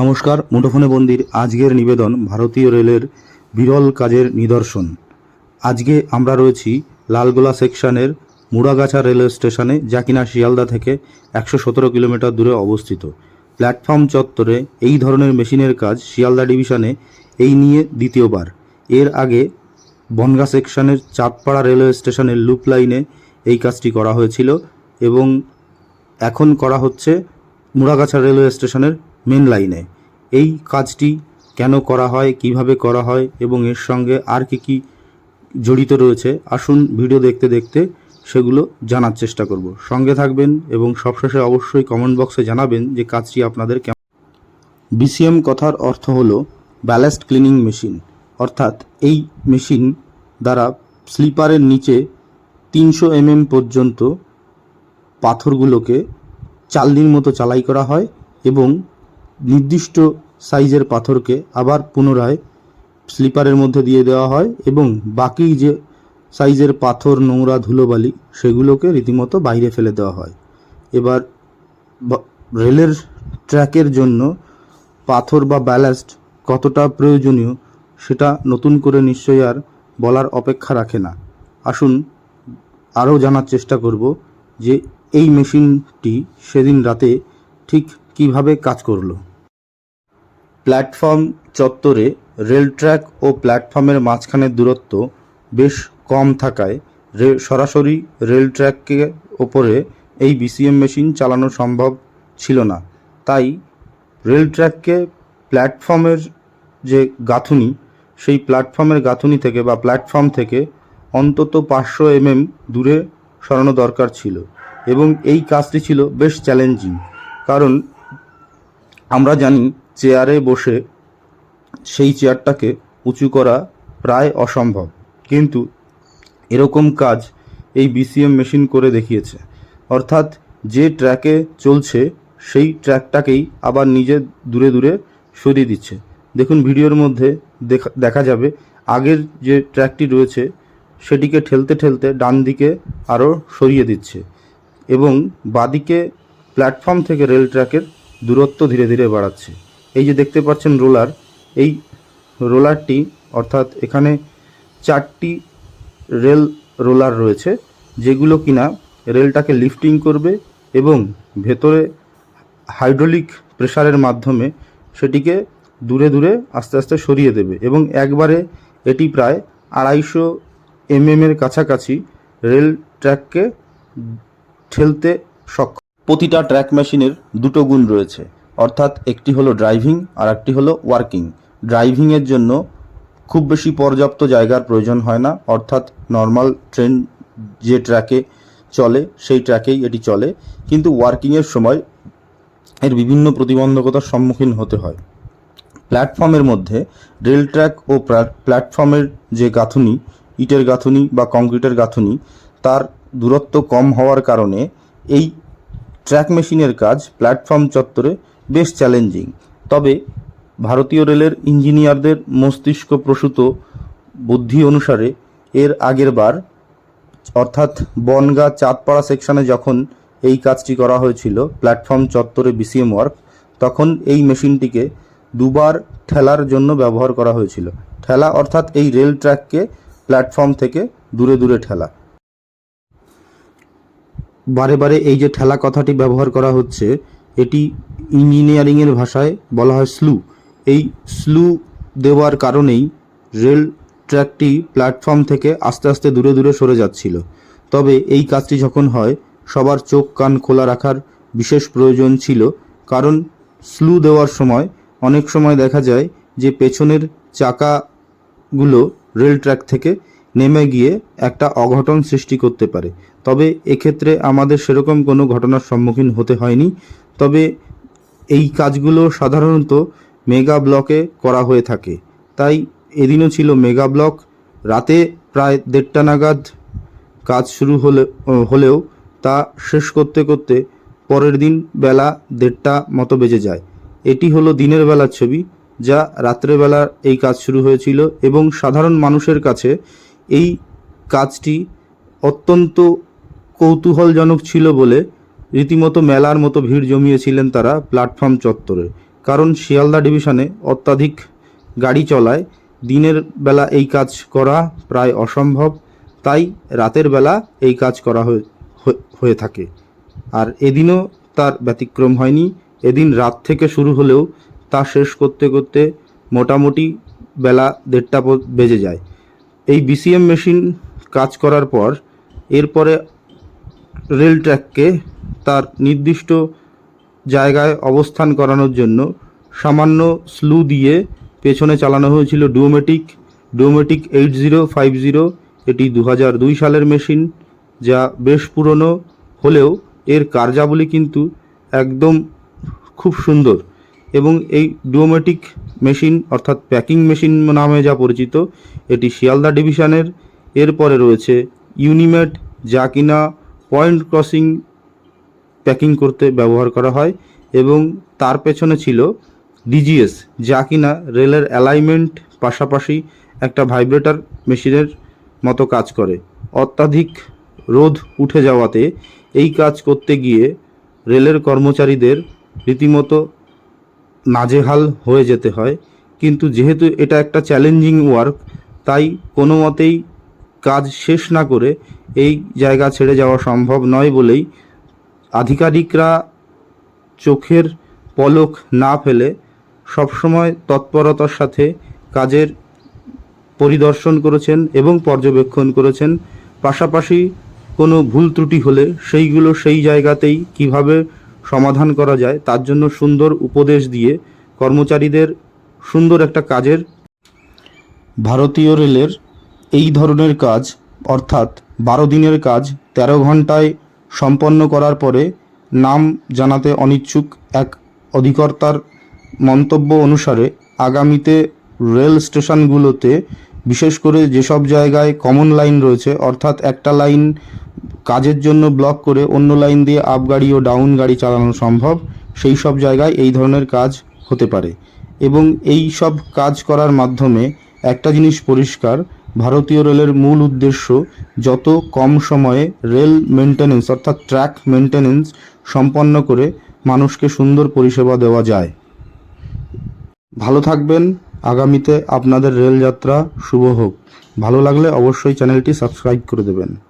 নমস্কার, মুঠোফোনে বন্দির আজকের নিবেদন ভারতীয় রেলের বিরল কাজের নিদর্শন। আজকে আমরা রয়েছি লালগোলা সেকশনের মুড়াগাছা রেলওয়ে স্টেশনে, যা কিনা শিয়ালদা থেকে একশো সতেরো কিলোমিটার দূরে অবস্থিত। প্ল্যাটফর্ম চত্বরে এই ধরনের মেশিনের কাজ শিয়ালদা ডিভিশনে এই নিয়ে দ্বিতীয়বার। এর আগে বনগা সেকশনের চাঁদপাড়া রেলওয়ে স্টেশনের লুপ লাইনে এই কাজটি করা হয়েছিল এবং এখন করা হচ্ছে মুড়াগাছা রেলওয়ে স্টেশনের মেন লাইনে। এই কাজটি কেন করা হয়, কীভাবে করা হয় এবং এর সঙ্গে আর কি কি জড়িত রয়েছে, আসুন ভিডিও দেখতে দেখতে সেগুলো জানার চেষ্টা করব। সঙ্গে থাকবেন এবং সবশেষে অবশ্যই কমেন্ট বক্সে জানাবেন যে কাজটি আপনাদের কেমন। বিসিএম কথার অর্থ হলো ব্যালাস্ট ক্লিনিং মেশিন। অর্থাৎ এই মেশিন দ্বারা স্লিপারের নিচে তিনশো এমএম পর্যন্ত পাথরগুলোকে চালনির মতো চালাই করা হয় এবং নির্দিষ্ট সাইজের পাথরকে আবার পুনরায় স্লিপারের মধ্যে দিয়ে দেওয়া হয় এবং বাকি যে সাইজের পাথর, নোংরা, ধুলোবালি, সেগুলোকে রীতিমতো বাইরে ফেলে দেওয়া হয়। এবার রেলের ট্র্যাকের জন্য পাথর বা ব্যালাস্ট কতটা প্রয়োজনীয় সেটা নতুন করে নিশ্চয়ই আর বলার অপেক্ষা রাখে না। আসুন আরও জানার চেষ্টা করব যে এই মেশিনটি সেদিন রাতে ঠিক কীভাবে কাজ করল। প্ল্যাটফর্ম চত্বরে রেল ট্র্যাক ও প্ল্যাটফর্মের মাঝখানের দূরত্ব বেশ কম থাকায় সরাসরি রেল ট্র্যাককে ওপরে এই বিসিএম মেশিন চালানো সম্ভব ছিল না। তাই রেল ট্র্যাককে প্ল্যাটফর্মের যে গাঁথুনি, সেই প্ল্যাটফর্মের গাঁথুনি থেকে বা প্ল্যাটফর্ম থেকে অন্তত পাঁচশো এমএম দূরে সরানো দরকার ছিল এবং এই কাজটি ছিল বেশ চ্যালেঞ্জিং। কারণ আমরা জানি চেয়ারে বসে সেই চেয়ারটাকে উঁচু করা প্রায় অসম্ভব। কিন্তু এরকম কাজ এই বিসিএম মেশিন করে দেখিয়েছে। অর্থাৎ যে ট্র্যাকে চলছে, সেই ট্র্যাকটাকেই আবার নিজে দূরে দূরে সরিয়ে দিচ্ছে। দেখুন, ভিডিওর মধ্যে দেখা যাবে, আগের যে ট্র্যাকটি রয়েছে, সেটিকে ঠেলতে ঠেলতে ডান দিকে আরও সরিয়ে দিচ্ছে এবং বাদিকে প্ল্যাটফর্ম থেকে রেল ট্র্যাকের দূরত্ব ধীরে ধীরে বাড়াচ্ছে। এই যে দেখতে পাচ্ছেন রোলার, এই রোলারটি অর্থাৎ এখানে চারটি রেল রোলার রয়েছে, যেগুলো কিনা রেলটাকে লিফটিং করবে এবং ভেতরে হাইড্রোলিক প্রেসারের মাধ্যমে সেটিকে দূরে দূরে আস্তে আস্তে সরিয়ে দেবে এবং একবারে এটি প্রায় আড়াইশো এমএম এর কাছাকাছি রেল ট্র্যাককে ঠেলতে সক্ষম। প্রতিটা ট্র্যাক মেশিনের দুটো গুণ রয়েছে। অর্থাৎ একটি হলো ড্রাইভিং আর একটি হলো ওয়ার্কিং। ড্রাইভিংয়ের জন্য খুব বেশি পর্যাপ্ত জায়গার প্রয়োজন হয় না। অর্থাৎ নর্মাল ট্রেন যে ট্র্যাকে চলে, সেই ট্র্যাকেই এটি চলে। কিন্তু ওয়ার্কিংয়ের সময় এর বিভিন্ন প্রতিবন্ধকতার সম্মুখীন হতে হয়। প্ল্যাটফর্মের মধ্যে রেল ট্র্যাক ও প্লা- প্ল্যাটফর্মের যে গাঁথুনি, ইটের গাঁথুনি বা কংক্রিটের গাঁথুনি, তার দূরত্ব কম হওয়ার কারণে এই ট্র্যাক মেশিনের কাজ প্ল্যাটফর্ম চত্বরে বেশ চ্যালেঞ্জিং তবে ভারতীয় রেলের ইঞ্জিনিয়ারদের মস্তিষ্ক প্রসূত বুদ্ধি অনুসারে এর আগের বার, অর্থাৎ বনগা চাঁদপাড়া সেকশনে যখন এই কাজটি করা হয়েছিল প্ল্যাটফর্ম চত্বরে বিসিএম ওয়ার্ক তখন এই মেশিনটিকে দুবার ঠেলার জন্য ব্যবহার করা হয়েছিল। ঠেলা অর্থাৎ এই রেল ট্র্যাককে প্ল্যাটফর্ম থেকে দূরে দূরে ঠেলা। বারে বারে এই যে ঠেলা কথাটি ব্যবহার করা হচ্ছে, এটি ইঞ্জিনিয়ারিংয়ের ভাষায় বলা হয় স্লু। এই স্লু দেওয়ার কারণেই রেল ট্র্যাকটি প্ল্যাটফর্ম থেকে আস্তে আস্তে দূরে দূরে সরে যাচ্ছিল। তবে এই কাজটি যখন হয়, সবার চোখ কান খোলা রাখার বিশেষ প্রয়োজন ছিল, কারণ স্লু দেওয়ার সময় অনেক সময় দেখা যায় যে পেছনের চাকাগুলো রেল ট্র্যাক থেকে নেমে গিয়ে একটা অঘটন সৃষ্টি করতে পারে। তবে এক্ষেত্রে আমাদের সেরকম কোনো ঘটনার সম্মুখীন হতে হয়নি। তবে এই কাজগুলো সাধারণত মেগা ব্লকে করা হয়ে থাকে। তাই এদিনও ছিল মেগা ব্লক। রাতে প্রায় দেড়টা নাগাদ কাজ শুরু হলে হলেও তা শেষ করতে করতে পরের দিন বেলা দেড়টা মতো বেজে যায়। এটি হলো দিনের বেলার ছবি, যা রাত্রেবেলার এই কাজ শুরু হয়েছিল এবং সাধারণ মানুষের কাছে এই কাজটি অত্যন্ত কৌতূহলজনক ছিল বলে রীতিমতো মেলার মতো ভিড় জমিয়েছিলেন তারা প্ল্যাটফর্ম চত্বরে। কারণ শিয়ালদা ডিভিশনে অত্যাধিক গাড়ি চলায় দিনের বেলা এই কাজ করা প্রায় অসম্ভব, তাই রাতের বেলা এই কাজ করা হয়ে থাকে। আর এদিনও তার ব্যতিক্রম হয়নি। এদিন রাত থেকে শুরু হলেও তা শেষ করতে করতে মোটামুটি বেলা দেড়টা বেজে যায়। এই বিসিএম মেশিন কাজ করার পর এরপরে রেল ট্র্যাককে তার নির্দিষ্ট জায়গায় অবস্থান করানোর জন্য সামান্য স্লু দিয়ে পেছনে চালানো হয়েছিল Duomatic Duomatic eight zero five zero, এটি দু দুই সালের মেশিন, যা বেশ পুরনো হলেও এর কার্যাবলী কিন্তু একদম খুব সুন্দর। এবং এই ডুওমেটিক মেশিন, অর্থাৎ প্যাকিং মেশিন নামে যা পরিচিত, এটি শিয়ালদা ডিভিশনের। এরপরে রয়েছে ইউনিমেট, যা কিনা পয়েন্ট ক্রসিং প্যাকিং করতে ব্যবহার করা হয় এবং তার পেছনে ছিল ডিজিএস যা কিনা রেলের অ্যালাইনমেন্ট পাশাপাশি একটা ভাইব্রেটর মেশিনের মতো কাজ করে। অত্যাধিক রোদ উঠে যাওয়াতে এই কাজ করতে গিয়ে রেলের কর্মচারীদের রীতিমতো নাজেহাল হয়ে যেতে হয়। কিন্তু যেহেতু এটা একটা চ্যালেঞ্জিং ওয়ার্ক তাই কোনো মতেই কাজ শেষ না করে এই জায়গা ছেড়ে যাওয়া সম্ভব নয় বলেই আধিকারিকরা চোখের পলক না ফেলে সবসময় তৎপরতার সাথে কাজের পরিদর্শন করেছেন এবং পর্যবেক্ষণ করেছেন। পাশাপাশি কোনো ভুল ত্রুটি হলে সেইগুলো সেই জায়গাতেই কীভাবে সমাধান করা যায় তার জন্য সুন্দর উপদেশ দিয়ে কর্মচারীদের সুন্দর একটা কাজের ভারতীয় রেলের এই ধরনের কাজ, অর্থাৎ বারো দিনের কাজ, তেরো ঘন্টায় সম্পন্ন করার পরে নাম জানাতে অনিচ্ছুক এক অধিকর্তার মন্তব্য অনুসারে আগামীতে রেল স্টেশনগুলোতে, বিশেষ করে যেসব জায়গায় কমন লাইন রয়েছে, অর্থাৎ একটা লাইন কাজের জন্য ব্লক করে অন্য লাইন দিয়ে আপ গাড়ি ও ডাউন গাড়ি চালানো সম্ভব, সেই সব জায়গায় এই ধরনের কাজ হতে পারে। এবং এই সব কাজ করার মাধ্যমে একটা জিনিস পরিষ্কার ভারতীয় রেলের মূল উদ্দেশ্য যত কম সময়ে রেল মেনটেন্স অর্থাৎ ট্র্যাক মেনটেন্স সম্পন্ন করে মানুষকে সুন্দর পরিষেবা দেওয়া যায়। ভালো থাকবেন, আগামীতে আপনাদের রেলযাত্রা শুভ হোক। ভালো লাগলে অবশ্যই চ্যানেলটি সাবস্ক্রাইব করে দেবেন।